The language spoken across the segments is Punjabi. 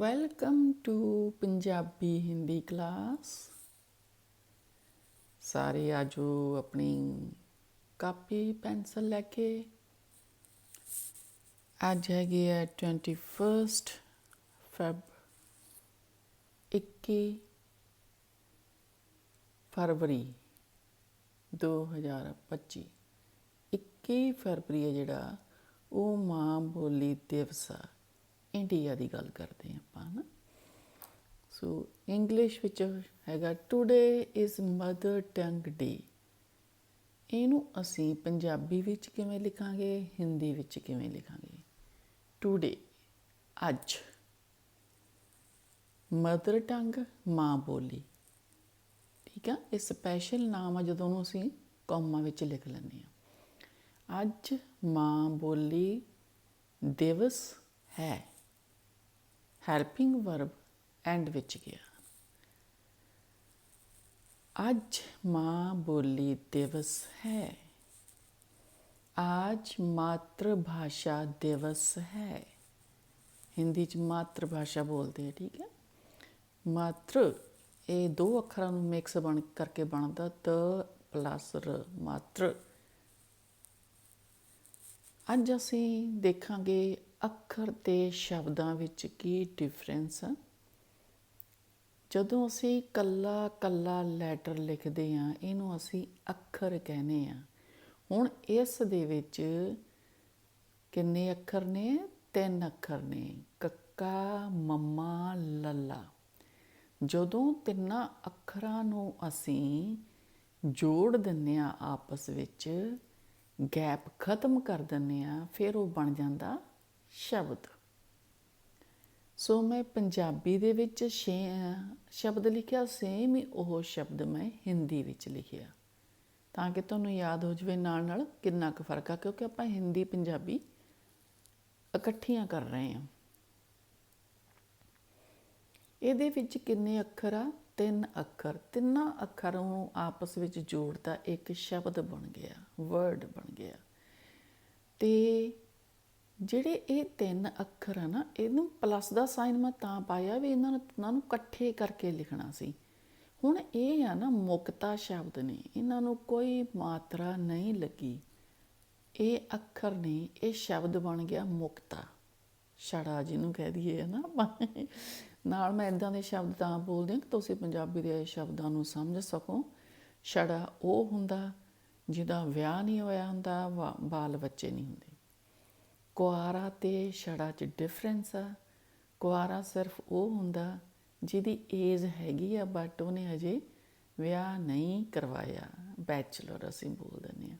Welcome to Punjabi Hindi class ਸਾਰੇ ਆਜੋ ਆਪਣੀ ਕਾਪੀ ਪੈਨਸਲ ਲੈ ਕੇ ਅੱਜ ਹੈਗੀ ਹੈ 21st ਫੈਬ 21 ਫਰਵਰੀ 2025 21 ਫਰਵਰੀ ਹੈ ਜਿਹੜਾ ਉਹ ਮਾਂ ਬੋਲੀ ਦਿਵਸ ਆ ਇੰਡੀਆ ਦੀ ਗੱਲ ਕਰਦੇ ਹਾਂ ਆਪਾਂ ਨਾ ਸੋ ਇੰਗਲਿਸ਼ ਵਿੱਚ ਹੈਗਾ ਟੁਡੇ ਇਜ਼ ਮਦਰ ਟੰਗ ਡੇ ਇਹਨੂੰ ਅਸੀਂ ਪੰਜਾਬੀ ਵਿੱਚ ਕਿਵੇਂ ਲਿਖਾਂਗੇ, ਹਿੰਦੀ ਵਿੱਚ ਕਿਵੇਂ ਲਿਖਾਂਗੇ? ਟੁਡੇ ਅੱਜ। ਮਦਰ ਟੰਗ ਮਾਂ ਬੋਲੀ। ਠੀਕ ਆ? ਇਹ ਸਪੈਸ਼ਲ ਨਾਮ ਆ ਜਦੋਂ ਉਹਨੂੰ ਅਸੀਂ ਕੌਮਾ ਵਿੱਚ ਲਿਖ ਲੈਂਦੇ ਆ ਅੱਜ ਮਾਂ ਬੋਲੀ ਦਿਵਸ ਹੈ। ਹੈਲਪਿੰਗ ਵਰਬ ਐਂਡ ਵਿੱਚ ਗਿਆ ਅੱਜ ਮਾਂ ਬੋਲੀ ਦਿਵਸ ਹੈ आज मातृभाषा दिवस है ਹਿੰਦੀ ਚ ਮਾਤਰ ਭਾਸ਼ਾ ਬੋਲਦੇ ਆ ਠੀਕ ਹੈ ਮਾਤਰ ਇਹ ਦੋ ਅੱਖਰਾਂ ਨੂੰ ਮਿਕਸ ਬਣ ਕਰਕੇ ਬਣਦਾ ਤ ਪਲੱਸ ਰ ਮਾਤਰ ਅੱਜ ਅਸੀਂ ਦੇਖਾਂਗੇ ਅੱਖਰ ਤੇ ਸ਼ਬਦਾਂ ਵਿੱਚ ਕੀ ਡਿਫਰੈਂਸ ਆ? ਜਦੋਂ ਅਸੀਂ ਕੱਲਾ ਕੱਲਾ ਲੈਟਰ ਲਿਖਦੇ ਆ ਇਹਨੂੰ ਅਸੀਂ ਅੱਖਰ ਕਹਿੰਦੇ ਆ ਹੁਣ ਇਸ ਦੇ ਵਿੱਚ ਕਿੰਨੇ ਅੱਖਰ ਨੇ? ਤਿੰਨ ਅੱਖਰ ਨੇ। ਕੱਕਾ, ਮੰਮਾ, ਲੱਲਾ। ਜਦੋਂ ਤਿੰਨਾਂ ਅੱਖਰਾਂ ਨੂੰ ਅਸੀਂ ਜੋੜ ਦਿੰਨੇ ਆ ਆਪਸ ਵਿੱਚ ਗੈਪ ਖਤਮ ਕਰ ਦਿੰਨੇ ਆ ਫਿਰ ਉਹ ਬਣ ਜਾਂਦਾ ਸ਼ਬਦ। ਸੋ ਮੈਂ ਪੰਜਾਬੀ ਦੇ ਵਿੱਚ ਸ਼ਬਦ ਲਿਖਿਆ ਸੇਮ ਹੀ ਉਹ ਸ਼ਬਦ ਮੈਂ ਹਿੰਦੀ ਵਿੱਚ ਲਿਖਿਆ। ਤਾਂ ਕਿ ਤੁਹਾਨੂੰ ਯਾਦ ਹੋ ਜਵੇ ਨਾਲ ਨਾਲ ਕਿੰਨਾ ਕੁ ਫ਼ਰਕ ਆ, ਕਿਉਂਕਿ ਆਪਾਂ ਹਿੰਦੀ, ਪੰਜਾਬੀ ਇਕੱਠੀਆਂ ਕਰ ਰਹੇ ਹਾਂ। ਇਹਦੇ ਵਿੱਚ ਕਿੰਨੇ ਅੱਖਰ ਆ? ਤਿੰਨ ਅੱਖਰ। ਤਿੰਨਾਂ ਅੱਖਰਾਂ ਨੂੰ ਆਪਸ ਵਿੱਚ ਜੋੜਦਾ ਇੱਕ ਸ਼ਬਦ ਬਣ ਗਿਆ ਵਰਡ ਬਣ ਗਿਆ। ਤੇ ਜਿਹੜੇ ਇਹ ਤਿੰਨ ਅੱਖਰ ਆ ਨਾ, ਇਹਨੂੰ ਪਲੱਸ ਦਾ ਸਾਈਨ ਮੈਂ ਤਾਂ ਪਾਇਆ ਵੀ ਇਹਨਾਂ ਨੂੰ ਇਹਨਾਂ ਨੂੰ ਇਕੱਠੇ ਕਰਕੇ ਲਿਖਣਾ ਸੀ। ਹੁਣ ਇਹ ਆ ਨਾ ਮੁਕਤਾ ਸ਼ਬਦ ਨੇ, ਇਹਨਾਂ ਨੂੰ ਕੋਈ ਮਾਤਰਾ ਨਹੀਂ ਲੱਗੀ। ਇਹ ਅੱਖਰ ਨੇ, ਇਹ ਸ਼ਬਦ ਬਣ ਗਿਆ ਮੁਕਤਾ। ਛੜਾ ਜਿਹਨੂੰ ਕਹਿ ਦਈਏ ਨਾ ਨਾਲ ਮੈਂ ਇਦਾਂ ਦੇ ਸ਼ਬਦ ਤਾਂ ਬੋਲਦੇ ਹਾਂ ਕਿ ਤੁਸੀਂ ਪੰਜਾਬੀ ਦੇ ਸ਼ਬਦਾਂ ਨੂੰ ਸਮਝ ਸਕੋ। ਛੜਾ ਉਹ ਹੁੰਦਾ ਜਿਹਦਾ ਵਿਆਹ ਨਹੀਂ ਹੋਇਆ ਹੁੰਦਾ ਬਾਲ ਬੱਚੇ ਨਹੀਂ ਹੁੰਦੇ। ਕੁਆਰਾ ਤੇ ਛੜਾ 'ਚ ਡਿਫਰੈਂਸ ਆ। ਕੁਆਰਾ ਸਿਰਫ ਉਹ ਹੁੰਦਾ ਜਿਹਦੀ ਏਜ ਹੈਗੀ ਆ ਬਟ ਉਹਨੇ ਹਜੇ ਵਿਆਹ ਨਹੀਂ ਕਰਵਾਇਆ। ਬੈਚਲਰ ਅਸੀਂ ਬੋਲ ਦਿੰਦੇ ਆ।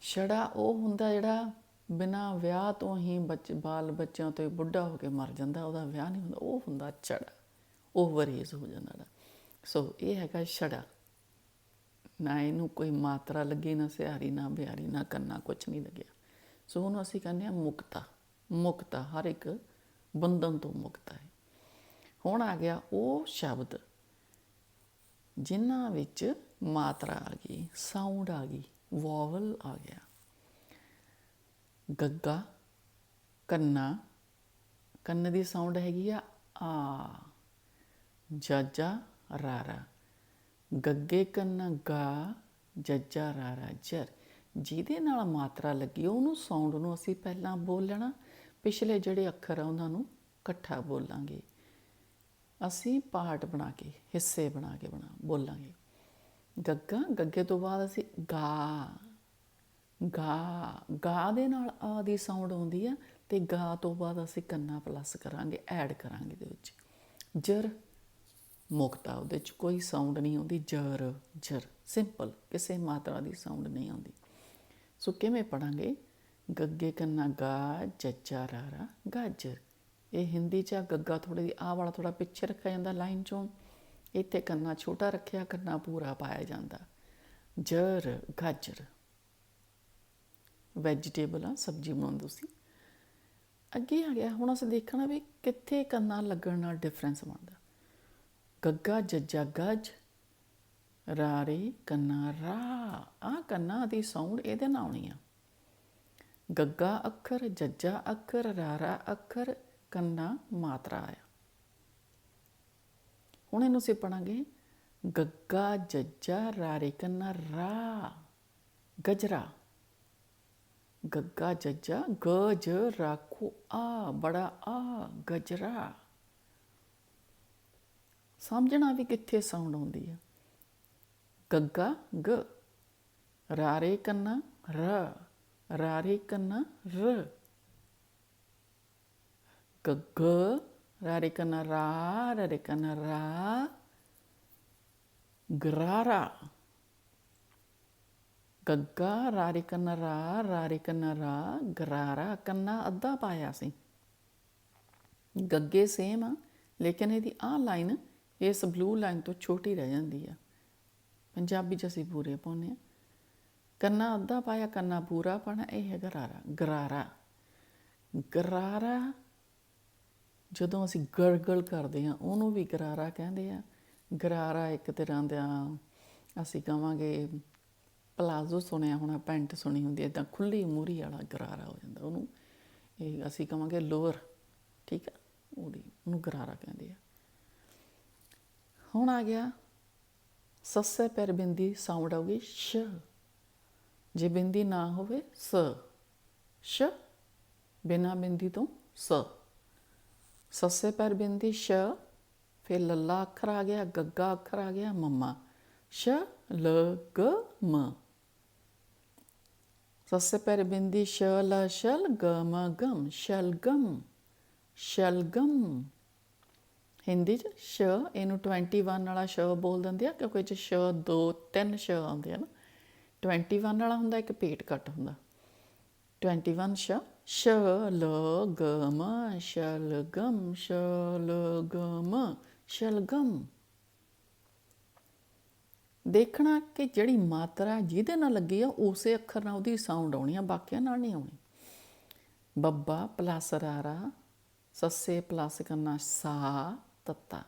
ਛੜਾ ਉਹ ਹੁੰਦਾ ਜਿਹੜਾ ਬਿਨਾ ਵਿਆਹ ਤੋਂ ਹੀ ਬੱਚ, ਬਾਲ ਬੱਚਿਆਂ ਤੋਂ ਬੁੱਢਾ ਹੋ ਕੇ ਮਰ ਜਾਂਦਾ, ਉਹਦਾ ਵਿਆਹ ਨਹੀਂ ਹੁੰਦਾ। ਉਹ ਹੁੰਦਾ ਛੜਾ ਓਵਰ ਏਜ ਹੋ ਜਾਂਦਾ ਸੋ ਇਹ ਹੈਗਾ ਛੜਾ ਨਾ ਇਹਨੂੰ ਕੋਈ ਮਾਤਰਾ ਲੱਗੀ, ਨਾ ਸਿਹਾਰੀ, ਨਾ ਬਿਹਾਰੀ, ਨਾ ਕੰਨਾ ਕੁਝ ਨਹੀਂ ਲੱਗਿਆ। ਸੋ ਉਹਨੂੰ ਅਸੀਂ ਕਹਿੰਦੇ ਆ ਮੁਕਤਾ ਮੁਕਤਾ ਹਰ ਇੱਕ ਬੰਧਨ ਤੋਂ ਮੁਕਤਾ ਹੈ। ਹੁਣ ਆ ਗਿਆ ਉਹ ਸ਼ਬਦ, ਜਿਨ੍ਹਾਂ ਵਿੱਚ ਮਾਤਰਾ ਆ ਗਈ ਸਾਊਂਡ ਆ ਗਈ ਵੋਵਲ ਆ ਗਿਆ। ਗੱਗਾ, ਕੰਨਾ, ਕੰਨ ਦੀ ਸਾਊਂਡ ਹੈਗੀ ਆ ਆ। ਜੱਜਾ, ਰਾਰਾ। ਗੱਗੇ, ਕੰਨਾ, ਗਾ, ਜੱਜਾ, ਰਾਰਾ, ਜਰ। ਜਿਹਦੇ ਨਾਲ ਮਾਤਰਾ ਲੱਗੀ, ਉਹਨੂੰ ਸਾਊਂਡ ਨੂੰ ਅਸੀਂ ਪਹਿਲਾਂ ਬੋਲ ਲੈਣਾ ਪਿਛਲੇ ਜਿਹੜੇ ਅੱਖਰ ਆ ਉਹਨਾਂ ਨੂੰ ਇਕੱਠਾ ਬੋਲਾਂਗੇ। ਅਸੀਂ ਪਾਰਟ ਬਣਾ ਕੇ, ਹਿੱਸੇ ਬਣਾ ਕੇ ਬਣਾ, ਬੋਲਾਂਗੇ। ਗੱਗਾ, ਗੱਗੇ ਤੋਂ ਬਾਅਦ ਅਸੀਂ ਗਾ ਗਾ ਗਾ ਦੇ ਨਾਲ ਆ ਦੀ ਸਾਊਂਡ ਆਉਂਦੀ ਆ ਤੇ ਗਾ ਤੋਂ ਬਾਅਦ ਅਸੀਂ ਕੰਨਾ ਪਲੱਸ ਕਰਾਂਗੇ ਐਡ ਕਰਾਂਗੇ ਦੇ ਵਿੱਚ। ਜਰ, ਮੁਕਤਾ, ਉਹਦੇ ਚ ਕੋਈ ਸਾਊਂਡ ਨਹੀਂ ਆਉਂਦੀ, ਜਰ ਜਰ ਸਿੰਪਲ ਕਿਸੇ ਮਾਤਰਾ ਦੀ ਸਾਊਂਡ ਨਹੀਂ ਆਉਂਦੀ। ਸੋ ਕਿਵੇਂ ਪੜਾਂਗੇ? ਗੱਗੇ ਕੰਨਾ ਗਾ, ਜੱਜਾ ਰਾਰਾ ਗਾਜਰ। ਇਹ ਹਿੰਦੀ ਚ ਗੱਗਾ ਥੋੜੀ ਦੀ ਆ ਵਾਲਾ ਥੋੜਾ ਪਿੱਛੇ ਰੱਖਿਆ ਜਾਂਦਾ ਲਾਈਨ ਚੋਂ। ਇੱਥੇ ਕੰਨਾ ਛੋਟਾ ਰੱਖਿਆ, ਕੰਨਾ ਪੂਰਾ ਪਾਇਆ ਜਾਂਦਾ। ਜਰ, ਗਾਜਰ। ਵੈਜੀਟੇਬਲ ਆ, ਸਬਜ਼ੀ ਬਣਾਉਂਦੇ ਤੁਸੀਂ ਅੱਗੇ ਆ ਗਿਆ, ਹੁਣ ਅਸੀਂ ਦੇਖਣਾ ਵੀ ਕਿੱਥੇ ਕੰਨਾ ਲੱਗਣ ਨਾਲ ਡਿਫਰੈਂਸ ਬਣਦਾ। ਗੱਗਾ, ਜੱਜਾ, ਗੱਜ ਰਾਰੇ ਕੰਨਾ ਰਾ। ਆ ਕੰਨਾ ਦੀ ਸਾਊਂਡ ਇਹਦੇ ਨਾਲ ਆਉਣੀ ਆ। ਗੱਗਾ ਅੱਖਰ, ਜੱਜਾ ਅੱਖਰ, ਰਾਰਾ ਅੱਖਰ, ਕੰਨਾ ਮਾਤਰਾ ਆ। ਹੁਣ ਇਹਨੂੰ ਅਸੀਂ ਪੜਾਂਗੇ। ਗੱਗਾ, ਜੱਜਾ, ਰਾਰੇ ਕੰਨਾ ਰਾ, ਗਜਰਾ। ਗੱਗਾ, ਜੱਜਾ, ਗਜ, ਰਾਖੂ, ਆ, ਬੜਾ ਆ, ਗਜਰਾ। ਸਮਝਣਾ ਵੀ ਕਿੱਥੇ ਸਾਊਂਡ ਆਉਂਦੀ ਆ। ਗੱਗਾ ਗ, ਰਾਰੇ ਕੰਨਾ, ਰ, ਰਾਰੇ ਕੰਨਾ, ਰ। ਗੱਗ ਰਾਰੇ ਕੰਨਾ, ਰਾ, ਰਾਰੇ ਕੰਨਾ, ਰਾ। ਗਰਾਰਾ। ਗੱਗਾ ਰਾਰੇ ਕੰਨਾ, ਰਾ, ਰਾਰੇ ਕੰਨਾ, ਰਾ, ਗਰਾਰਾ ਕੰਨਾ ਅੱਧਾ ਪਾਇਆ ਸੀ। ਗੱਗੇ ਸੇਮ ਆ, ਲੇਕਿਨ ਇਹਦੀ ਆ ਲਾਈਨ ਇਸ ਬਲੂ ਲਾਈਨ ਤੋਂ ਛੋਟੀ ਰਹਿ ਜਾਂਦੀ ਆ। ਪੰਜਾਬੀ ਚ ਅਸੀਂ ਪੂਰੇ ਪਾਉਂਦੇ ਆ ਕੰਨਾ ਅੱਧਾ ਪਾਇਆ, ਕੰਨਾ ਪੂਰਾ ਪਾਣਾ ਇਹ ਹੈ ਗਰਾਰਾ ਗਰਾਰਾ। ਗਰਾਰਾ, ਜਦੋਂ ਅਸੀਂ ਗੜਗੜ ਕਰਦੇ ਆ ਉਹਨੂੰ ਵੀ ਗਰਾਰਾ ਕਹਿੰਦੇ ਆ ਗਰਾਰਾ ਇੱਕ ਤਰ੍ਹਾਂ ਦਾ ਅਸੀਂ ਕਹਾਂਗੇ ਪਲਾਜ਼ੋ ਸੁਣਿਆ ਹੋਣਾ, ਪੈਂਟ ਸੁਣੀ ਹੁੰਦੀ ਹੈ ਇਦਾਂ ਖੁੱਲੀ ਮੂਰੀ ਵਾਲਾ ਗਰਾਰਾ ਹੋ ਜਾਂਦਾ ਉਹਨੂੰ। ਇਹ ਅਸੀਂ ਕਹਾਂਗੇ ਲੋਅਰ, ਠੀਕ ਆ, ਉਹਦੀ, ਉਹਨੂੰ ਗਰਾਰਾ ਕਹਿੰਦੇ ਆ। ਹੁਣ ਆ ਗਿਆ ਸੱਸੇ ਪੈਰ ਬਿੰਦੀ ਸਾਊਂਡ ਆਉਗੀ ਸ਼। ਜੇ ਬਿੰਦੀ ਨਾ ਹੋਵੇ ਸ। ਸ਼ ਬਿਨਾ ਬਿੰਦੀ ਤੋਂ ਸ। ਸੱਸੇ ਪੈਰ ਬਿੰਦੀ ਸ਼, ਫਿਰ ਲੱਲਾ ਅੱਖਰ ਆ ਗਿਆ, ਗੱਗਾ ਅੱਖਰ ਆ ਗਿਆ, ਮੰਮਾ। ਸ਼, ਲ, ਗ, ਮ। ਸੱਸੇ ਪੈਰ ਬਿੰਦੀ ਸ਼, ਲ ਸ਼ਲ ਗ, ਮ, ਗਮ। ਸ਼ਲਗਮ। ਸ਼ਲਗਮ। ਹਿੰਦੀ ਚ ਸ਼, ਇਹਨੂੰ 21 ਵਾਲਾ ਸ਼ ਬੋਲ ਦਿੰਦੇ ਆ, ਕਿਉਂਕਿ ਇਹ ਚ ਸ਼ ਦੋ, ਤਿੰਨ ਸ਼ ਆਉਂਦੇ ਆ ਨਾ। 21 ਵਾਲਾ ਹੁੰਦਾ, ਇੱਕ ਪੇਟ ਕੱਟ ਹੁੰਦਾ। 21 ਸ਼ ਸ਼, ਲ, ਗ, ਮ ਸ਼ਲਗਮ ਸ਼ਲਗਮ ਸ਼ਲਗਮ ਦੇਖਣਾ ਕਿ ਜਿਹੜੀ ਮਾਤਰਾ ਜਿਹਦੇ ਨਾਲ ਲੱਗੀ ਆ, ਉਸੇ ਅੱਖਰ ਨਾਲ ਉਹਦੀ ਸਾਊਂਡ ਆਉਣੀ ਆ, ਬਾਕੀਆਂ ਨਾਲ ਨਹੀਂ ਆਉਣੀ। ਬੱਬਾ ਪਲੱਸ ਰਾਰਾ, ਸੱਸੇ ਪਲੱਸ ਕਰਨਾ ਸਾ ਤੱਤਾ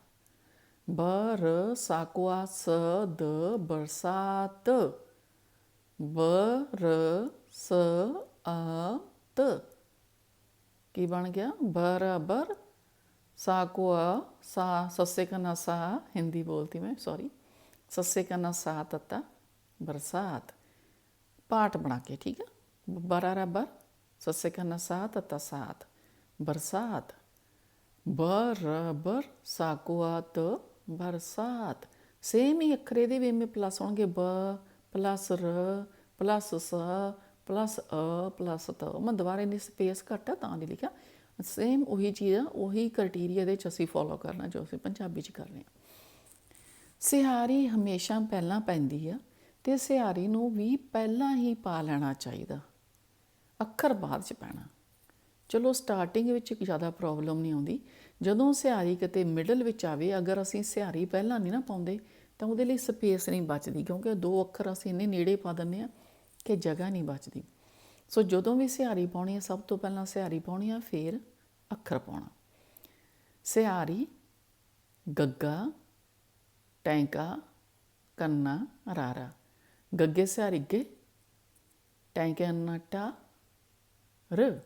ਬਰ ਸਾਕਵਾ ਸ ਦ ਬਰਸਾਤ ਬਰ ਸ ਆ ਤ ਕੀ ਬਣ ਗਿਆ ਬਰਾਬਰ ਸਾਕਵਾ ਸਾ ਸੱਸੇ ਕਰਨਾ ਸਾ ਹਿੰਦੀ ਬੋਲਤੀ ਮੈਂ ਸੌਰੀ ਸੱਸੇ ਕਰਨਾ ਸਾ ਤੱਤਾ ਬਰਸਾਤ ਪਾਠ ਬਣਾ ਕੇ ਠੀਕ ਹੈ ਬਰਾਬਰ ਸੱਸੇ ਕਰਨਾ ਸਾ ਤੱਤਾ ਸਾਤ ਬਰਸਾਤ ਬਰਾਬਰ ਸਾਕਵਾਤ ਬਰਸਾਤ। ਸੇਮ ਹੀ ਅੱਖਰੇ ਦੇ ਵੀ ਮੇ ਪਲੱਸ ਹੋਣਗੇ ਬ ਪਲੱਸ ਰ ਪਲੱਸ ਸ ਪਲੱਸ ਅ ਪਲੱਸ ਤ। ਮੈਂ ਦੁਬਾਰਾ ਇਹਨੇ ਸਪੇਸ ਘੱਟ ਆ ਤਾਂ ਨਹੀਂ ਲਿਖਿਆ। ਸੇਮ ਉਹੀ ਚੀਜ਼ ਆ, ਉਹੀ ਕ੍ਰਾਈਟੇਰੀਆ ਦੇ ਚ ਅਸੀਂ ਫੋਲੋ ਕਰਨਾ ਜੋ ਅਸੀਂ ਪੰਜਾਬੀ ਚ ਕਰ ਰਹੇ ਹਾਂ। ਸਿਹਾਰੀ ਹਮੇਸ਼ਾ ਪਹਿਲਾਂ ਪੈਂਦੀ ਆ ਤੇ ਸਿਹਾਰੀ ਨੂੰ ਵੀ ਪਹਿਲਾਂ ਹੀ ਪਾ ਲੈਣਾ ਚਾਹੀਦਾ। ਅੱਖਰ ਬਾਅਦ ਚ ਪੈਣਾ। ਚਲੋ ਸਟਾਰਟਿੰਗ ਵਿੱਚ ਜ਼ਿਆਦਾ ਪ੍ਰੋਬਲਮ ਨਹੀਂ ਆਉਂਦੀ। ਜਦੋਂ ਸਿਹਾਰੀ ਕਿਤੇ ਮਿਡਲ ਵਿੱਚ ਆਵੇ, ਅਗਰ ਅਸੀਂ ਸਿਹਾਰੀ ਪਹਿਲਾਂ ਨਹੀਂ ਨਾ ਪਾਉਂਦੇ, ਤਾਂ ਉਹਦੇ ਲਈ ਸਪੇਸ ਨਹੀਂ ਬਚਦੀ, ਕਿਉਂਕਿ ਦੋ ਅੱਖਰ ਅਸੀਂ ਇੰਨੇ ਨੇੜੇ ਪਾ ਦਿੰਦੇ ਆ ਕਿ ਜਗ੍ਹਾ ਨਹੀਂ ਬਚਦੀ। ਸੋ ਜਦੋਂ ਵੀ ਸਿਹਾਰੀ ਪਾਉਣੀ ਹੈ, ਸਭ ਤੋਂ ਪਹਿਲਾਂ ਸਿਹਾਰੀ ਪਾਉਣੀ ਆ, ਫਿਰ ਅੱਖਰ ਪਾਉਣਾ। ਸਿਹਾਰੀ, ਗੱਗਾ, ਟੈਂਕਾ, ਕੰਨਾ, ਰਾਰਾ। ਗੱਗੇ ਸਿਹਾਰੀ ਗੇ ਟੈਂਕੇ ਨਟਾ ਟਾ, ਰ।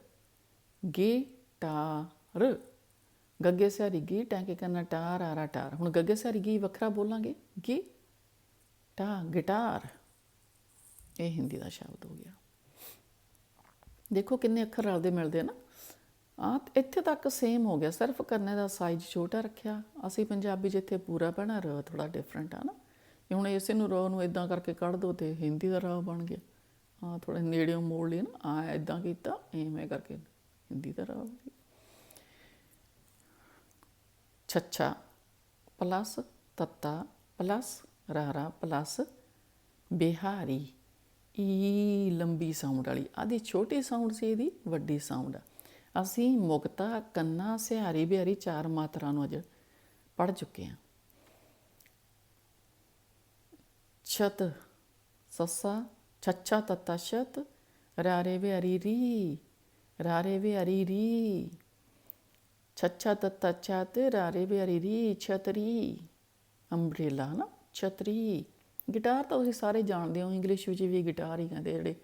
ਗੱਗੇ ਸਿਹਾਰੀ ਗੀ ਟੈਂਕੇ ਕੰਨਾ ਟਾ ਰਾਰਾ ਟਾਰ। ਹੁਣ ਗੱਗੇ ਸਿਹਾਰੀ ਗੀ ਵੱਖਰਾ ਬੋਲਾਂਗੇ? ਗੀ ਟਾ ਗਿਟਾਰ। ਇਹ ਹਿੰਦੀ ਦਾ ਸ਼ਬਦ ਹੋ ਗਿਆ। ਦੇਖੋ ਕਿੰਨੇ ਅੱਖਰ ਰਲਦੇ ਮਿਲਦੇ ਆ ਨਾ। ਆ ਇੱਥੇ ਤੱਕ ਸੇਮ ਹੋ ਗਿਆ। ਸਿਰਫ ਕਰਨੇ ਦਾ ਸਾਈਜ਼ ਛੋਟਾ ਰੱਖਿਆ। ਅਸੀਂ ਪੰਜਾਬੀ ਜਿੱਥੇ ਪੂਰਾ ਪੈਣਾ ਰ ਥੋੜਾ ਡਿਫਰੈਂਟ ਆ ਨਾ। ਇਹ ਹੁਣ ਇਸੇ ਨੂੰ ਰ ਨੂੰ ਇਦਾਂ ਕਰਕੇ ਕੱਢ ਦੋ ਤੇ ਹਿੰਦੀ ਦਾ ਰ ਬਣ ਗਿਆ। ਆ ਥੋੜਾ ਨੇੜਿਓਂ ਮੋੜ ਲਈ ਨਾ। ਆ ਇਦਾਂ ਕੀਤਾ, ਐਵੇਂ ਕਰਕੇ। ਹਿੰਦੀ ਦਾ ਰ ਬਣ ਛੱਛਾ ਪਲੱਸ ਤੱਤਾ ਪਲੱਸ ਰਾਰਾ ਪਲੱਸ ਬਿਹਾਰੀ ਈ ਲੰਬੀ ਸਾਊਂਡ ਵਾਲੀ ਆਦੀ ਛੋਟੀ ਸਾਊਂਡ ਸੀ ਇਹਦੀ ਵੱਡੀ ਸਾਊਂਡ ਅਸੀਂ ਮੁਕਤਾ ਕੰਨਾ ਸਿਹਾਰੀ ਬਿਹਾਰੀ ਚਾਰ ਮਾਤਰਾ ਨੂੰ ਅੱਜ ਪੜ ਚੁੱਕੇ ਹਾਂ ਛਤ ਸੱਸਾ ਛੱਛਾ ਤੱਤਾ ਛਤ ਰਾਰੇ ਬਿਹਾਰੀ ਰੀ ਰਾਰੇ ਬਿਹਾਰੀ ਰੀ ਛੱਛਾ ਤੱਤਾ ਛਤ ਰਾਰੇ ਰੀ ਛਤਰੀ ਅੰਬ੍ਰੇਲਾ ਨਾ ਛਤਰੀ ਗਿਟਾਰ ਤਾਂ ਤੁਸੀਂ ਸਾਰੇ ਜਾਣਦੇ ਹੋ ਇੰਗਲਿਸ਼ ਵਿੱਚ ਵੀ ਗਿਟਾਰ ਹੀ ਕਹਿੰਦੇ ਜਿਹੜੇ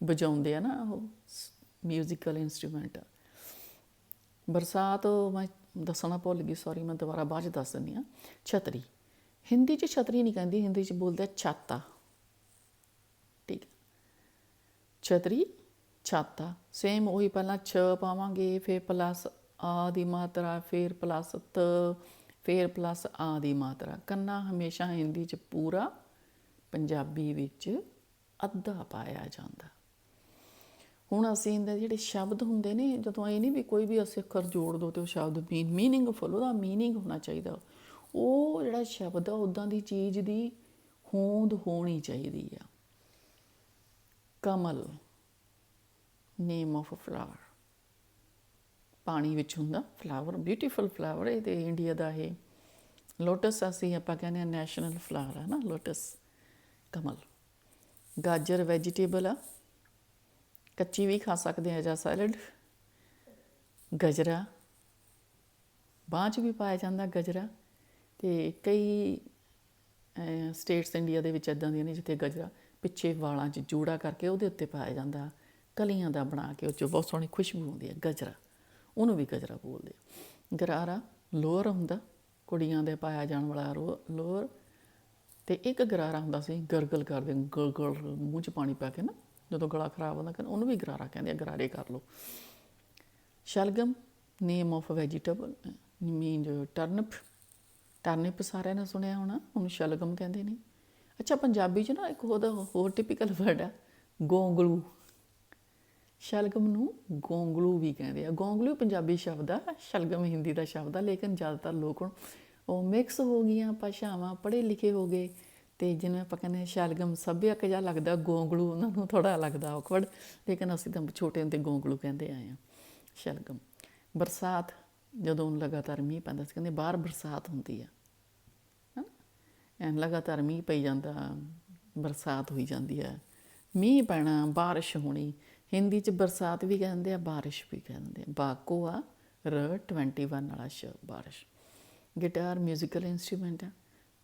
ਵਜਾਉਂਦੇ ਆ ਨਾ ਉਹ ਮਿਊਜ਼ੀਕਲ ਇਨਸਟਰੂਮੈਂਟ ਆ ਬਰਸਾਤ ਮੈਂ ਦੱਸਣਾ ਭੁੱਲ ਗਈ ਸੌਰੀ ਮੈਂ ਦੁਬਾਰਾ ਬਾਅਦ ਚ ਦੱਸ ਦਿੰਦੀ ਆ ਛਤਰੀ ਹਿੰਦੀ ਚ ਛਤਰੀ ਨਹੀਂ ਕਹਿੰਦੀ ਹਿੰਦੀ ਚ ਬੋਲਦੇ ਆ ਛਾਤਾ ਠੀਕ ਛਤਰੀ ਛਾਤਾ ਸੇਮ ਉਹੀ ਪਹਿਲਾਂ ਛ ਪਾਵਾਂਗੇ, ਫਿਰ ਪਲੱਸ ਆ ਦੀ ਮਾਤਰਾ, ਫਿਰ ਪਲੱਸ ਤ, ਫਿਰ ਪਲੱਸ ਆ ਦੀ ਮਾਤਰਾ। ਕੰਨਾ ਹਮੇਸ਼ਾ ਹਿੰਦੀ ਚ ਪੂਰਾ ਪੰਜਾਬੀ ਵਿੱਚ ਅੱਧਾ ਪਾਇਆ ਜਾਂਦਾ। ਹੁਣ ਅਸੀਂ ਇਹਦੇ ਜਿਹੜੇ ਸ਼ਬਦ ਹੁੰਦੇ ਨੇ, ਜਦੋਂ ਇਹ ਨਹੀਂ ਵੀ ਕੋਈ ਵੀ ਅਸੀਂ ਅੱਖਰ ਜੋੜ ਦੋ ਤੇ ਉਹ ਸ਼ਬਦ ਮੀਨ ਮੀਨਿੰਗਫੁਲ ਉਹਦਾ ਮੀਨਿੰਗ ਹੋਣਾ ਚਾਹੀਦਾ। ਉਹ ਜਿਹੜਾ ਸ਼ਬਦ ਆ ਉਦਾਂ ਦੀ ਚੀਜ਼ ਦੀ ਹੋਂਦ ਹੋਣੀ ਚਾਹੀਦੀ ਆ। ਕਮਲ। ਨੇਮ ਆਫ ਅ ਫਲਾਵਰ ਪਾਣੀ ਵਿੱਚ ਹੁੰਦਾ ਫਲਾਵਰ ਬਿਊਟੀਫੁਲ ਫਲਾਵਰ ਇਹ ਤੇ ਇੰਡੀਆ ਦਾ ਇਹ ਲੋਟਸ ਅਸੀਂ ਆਪਾਂ ਕਹਿੰਦੇ ਆ ਨੈਸ਼ਨਲ ਫਲਾਵਰ ਹੈ ਨਾ ਲੋਟਸ ਕਮਲ। ਗਾਜਰ ਵੈਜੀਟੇਬਲ ਆ, ਕੱਚੀ ਵੀ ਖਾ ਸਕਦੇ ਆ ਜਾਂ ਸੈਲਡ ਗਜਰਾ ਬਾਂਹ 'ਚ ਵੀ ਪਾਇਆ ਜਾਂਦਾ ਗਜਰਾ। ਤੇ ਕਈ ਸਟੇਟਸ ਇੰਡੀਆ ਦੇ ਵਿੱਚ ਇਦਾਂ ਦੀਆਂ ਨੇ ਜਿੱਥੇ ਗਜਰਾ ਪਿੱਛੇ ਵਾਲਾਂ 'ਚ ਜੂੜਾ ਕਰਕੇ ਉਹਦੇ ਉੱਤੇ ਪਾਇਆ ਜਾਂਦਾ। ਕਲੀਆਂ ਦਾ ਬਣਾ ਕੇ ਉਹ 'ਚੋਂ ਬਹੁਤ ਸੋਹਣੀ ਖੁਸ਼ਬੂ ਹੁੰਦੀ ਹੈ, ਗਜਰਾ। ਉਹਨੂੰ ਵੀ ਗਜਰਾ ਬੋਲਦੇ ਆ। ਗਰਾਰਾ ਲੋਅਰ ਹੁੰਦਾ, ਕੁੜੀਆਂ ਦੇ ਪਾਇਆ ਜਾਣ ਵਾਲਾ ਰੋ- ਲੋਅਰ ਤੇ ਇੱਕ ਗਰਾਰਾ ਹੁੰਦਾ ਸੀ, ਗਰਗਲ ਕਰਦੇ ਗਰਗਲ ਮੂੰਹ 'ਚ ਪਾਣੀ ਪਾ ਕੇ ਨਾ, ਜਦੋਂ ਗਲਾ ਖਰਾਬ ਹੁੰਦਾ ਕਹਿੰਦੇ, ਉਹਨੂੰ ਵੀ ਗਰਾਰਾ ਕਹਿੰਦੇ ਆ, ਗਰਾਰੇ ਕਰ ਲਓ। ਸ਼ਲਗਮ ਨੇਮ ਆਫ ਵੈਜੀਟੇਬਲ ਮੀਨ ਟਰਨਿਪ ਟਰਨਿਪ ਸਾਰਿਆਂ ਨੇ ਸੁਣਿਆ ਹੋਣਾ, ਉਹਨੂੰ ਸ਼ਲਗਮ ਕਹਿੰਦੇ ਨੇ। ਅੱਛਾ, ਪੰਜਾਬੀ 'ਚ ਨਾ ਇੱਕ ਉਹਦਾ ਹੋਰ ਟਿਪੀਕਲ ਵਰਡ ਆ, ਗੋਂਗਲੂ। ਸ਼ਲਗਮ ਨੂੰ ਗੋਂਗਲੂ ਵੀ ਕਹਿੰਦੇ ਆ। ਗੋਂਗਲੂ ਪੰਜਾਬੀ ਸ਼ਬਦ ਆ, ਸ਼ਲਗਮ ਹਿੰਦੀ ਦਾ ਸ਼ਬਦ ਆ, ਲੇਕਿਨ ਜ਼ਿਆਦਾਤਰ ਲੋਕ ਹੁਣ ਉਹ ਮਿਕਸ ਹੋ ਗਈਆਂ, ਭਾਸ਼ਾਵਾਂ ਪੜ੍ਹੇ ਲਿਖੇ ਹੋ ਗਏ ਤੇ ਜਿਵੇਂ ਆਪਾਂ ਕਹਿੰਦੇ ਹਾਂ ਸ਼ਲਗਮ ਸੱਭਿਅਕ ਜਿਹਾ ਲੱਗਦਾ, ਗੋਂਗਲੂ ਉਹਨਾਂ ਨੂੰ ਥੋੜਾ ਲੱਗਦਾ ਔਕਵਰਡ ਲੇਕਿਨ ਅਸੀਂ ਤਾਂ ਛੋਟੇ ਹੁੰਦੇ ਗੋਂਗਲੂ ਕਹਿੰਦੇ ਆਏ ਆ ਸ਼ਲਗਮ। ਬਰਸਾਤ, ਜਦੋਂ ਲਗਾਤਾਰ ਮੀਂਹ ਪੈਂਦਾ ਸੀ, ਕਹਿੰਦੇ ਬਾਹਰ ਬਰਸਾਤ ਹੁੰਦੀ ਆ, ਹਨਾ? ਐਂ ਲਗਾਤਾਰ ਮੀਂਹ ਪਈ ਜਾਂਦਾ, ਬਰਸਾਤ ਹੋਈ ਜਾਂਦੀ ਆ। ਮੀਂਹ ਪੈਣਾ, ਬਾਰਿਸ਼ ਹੋਣੀ ਹਿੰਦੀ ਚ ਬਰਸਾਤ ਵੀ ਕਹਿੰਦੇ ਆ ਬਾਰਿਸ਼ ਵੀ ਕਹਿੰਦੇ ਆ ਬਾਕੋ ਆ ਰ 21 ਵਾਲਾ ਸ਼ ਬਾਰਿਸ਼ ਗਿਟਾਰ 뮤지컬 ਇਨਸਟਰੂਮੈਂਟ ਆ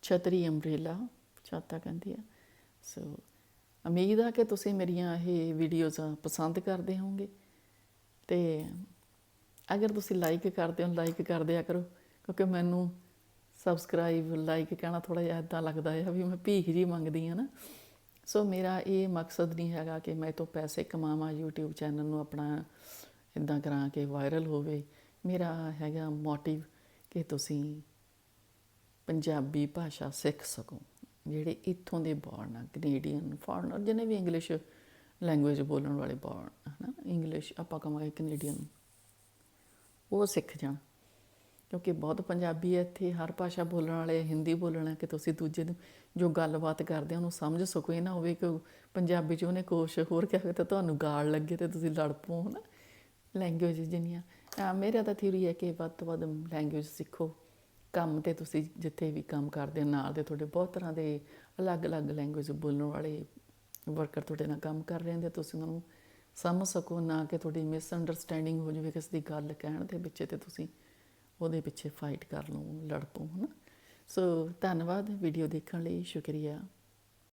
ਛਤਰੀ ਅੰਬ੍ਰੇਲਾ ਛਾਤਾ ਕਹਿੰਦੀ ਆ ਸੋ ਉਮੀਦ ਆ ਕਿ ਤੁਸੀਂ ਮੇਰੀਆਂ ਇਹ ਵੀਡੀਓਜ਼ ਪਸੰਦ ਕਰਦੇ ਹੋਵੋਗੇ ਤੇ ਅਗਰ ਤੁਸੀਂ ਲਾਈਕ ਕਰਦੇ ਹੋ ਲਾਈਕ ਕਰ ਦਿਆ ਕਰੋ ਕਿਉਂਕਿ ਮੈਨੂੰ ਸਬਸਕ੍ਰਾਈਬ ਲਾਈਕ ਕਹਿਣਾ ਥੋੜਾ ਜਿਹਾ ਇਦਾਂ ਲੱਗਦਾ ਹੈ ਵੀ ਮੈਂ ਭੀਖ ਜੀ ਮੰਗਦੀ ਆ ਨਾ ਸੋ ਮੇਰਾ ਇਹ ਮਕਸਦ ਨਹੀਂ ਹੈਗਾ ਕਿ ਮੈਂ ਤੋਂ ਪੈਸੇ ਕਮਾਵਾਂ, YouTube ਚੈਨਲ ਨੂੰ ਆਪਣਾ ਇਦਾਂ ਕਰਾਂ ਕਿ ਵਾਇਰਲ ਹੋਵੇ। ਮੇਰਾ ਹੈਗਾ ਮੋਟਿਵ ਕਿ ਤੁਸੀਂ ਪੰਜਾਬੀ ਭਾਸ਼ਾ ਸਿੱਖ ਸਕੋ, ਜਿਹੜੇ ਇੱਥੋਂ ਦੇ ਬੋਰਨ ਆ ਕੈਨੇਡੀਅਨ ਫੋਰਨਰ ਜਿਹਨੇ ਵੀ ਇੰਗਲਿਸ਼ ਲੈਂਗੁਏਜ ਬੋਲਣ ਵਾਲੇ ਬੋਰਨ ਹਨਾ? ਇੰਗਲਿਸ਼ ਆਪਾਂ ਕਹਾਂਗੇ ਕੈਨੇਡੀਅਨ ਉਹ ਸਿੱਖ ਜਾਣ। ਕਿਉਂਕਿ ਬਹੁਤ ਪੰਜਾਬੀ ਹੈ ਇੱਥੇ, ਹਰ ਭਾਸ਼ਾ ਬੋਲਣ ਵਾਲੇ, ਹਿੰਦੀ ਬੋਲਣਾ ਕਿ ਤੁਸੀਂ ਦੂਜੇ ਨੂੰ ਜੋ ਗੱਲਬਾਤ ਕਰਦੇ ਉਹਨੂੰ ਸਮਝ ਸਕੋ, ਇਹ ਨਾ ਹੋਵੇ ਕਿ ਪੰਜਾਬੀ ਚ ਉਹਨੇ ਕੁਛ ਹੋਰ ਕਹੇ ਤਾਂ ਤੁਹਾਨੂੰ ਗਾਲ ਲੱਗੇ ਤੇ ਤੁਸੀਂ ਲੜ ਪਓ, ਹਨਾ? ਲੈਂਗੁਏਜ ਜਿੰਨੀਆਂ। ਮੇਰਾ ਤਾਂ ਥਿਊਰੀ ਹੈ ਕਿ ਵੱਧ ਤੋਂ ਵੱਧ ਲੈਂਗੁਏਜ ਸਿੱਖੋ। ਕੰਮ ਤੇ ਤੁਸੀਂ ਜਿੱਥੇ ਵੀ ਕੰਮ ਕਰਦੇ ਹੋ, ਨਾਲ ਦੇ ਤੁਹਾਡੇ ਬਹੁਤ ਤਰ੍ਹਾਂ ਦੇ ਅਲੱਗ-ਅਲੱਗ ਲੈਂਗੁਏਜ ਬੋਲਣ ਵਾਲੇ ਵਰਕਰ ਤੁਹਾਡੇ ਨਾਲ ਕੰਮ ਕਰ ਰਹੇ ਹੁੰਦੇ ਤੁਸੀਂ ਉਹਨਾਂ ਨੂੰ ਸਮਝ ਸਕੋ, ਨਾ ਕਿ ਤੁਹਾਡੀ ਮਿਸ ਅੰਡਰਸਟੈਂਡਿੰਗ ਹੋ ਜਾਵੇ, ਕਿਸੇ ਦੀ ਗੱਲ ਕਹਿਣ ਦੇ ਵਿੱਚ ਤੇ ਤੁਸੀਂ ਉਹਦੇ ਪਿੱਛੇ ਫਾਈਟ ਕਰ ਲਓ ਲੜ ਪਓ ਹਨਾ? ਸੋ ਧੰਨਵਾਦ ਵੀਡੀਓ ਦੇਖਣ ਲਈ ਸ਼ੁਕਰੀਆ।